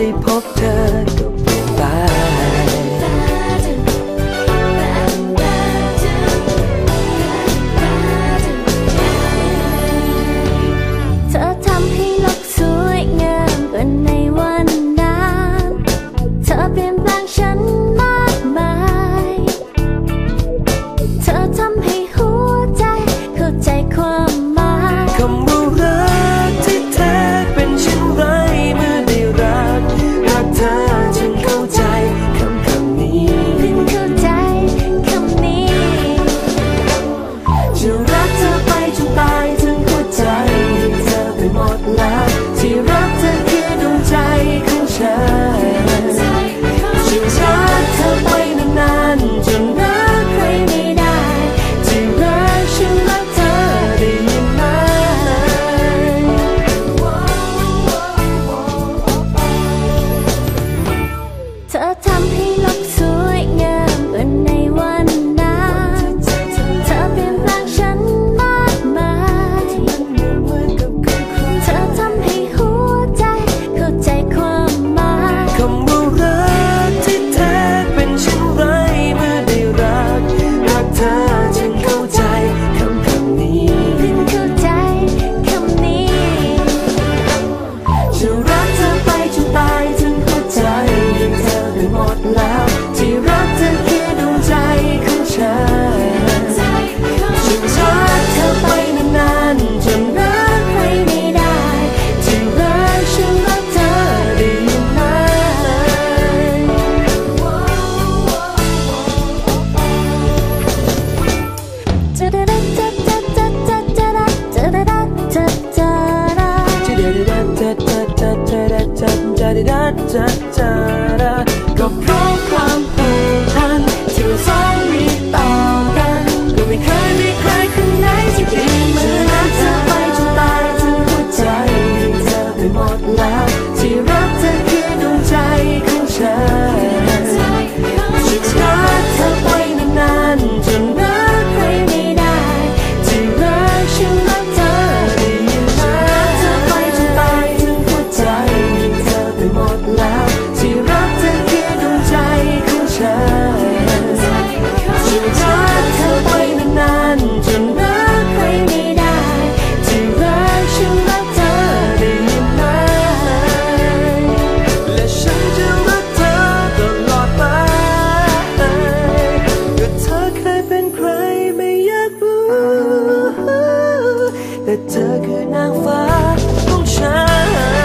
ได้พบเธอ จาจาดิดาจาจาดก็เพราะความผูกพันที่เราสองมีต่อกันก็ไม่เคยมีใครคนไหนที่ดีเหมือนเธอไปจนตายจนหัวใจเธอไปหมดแล้ว นางฟ้าของฉัน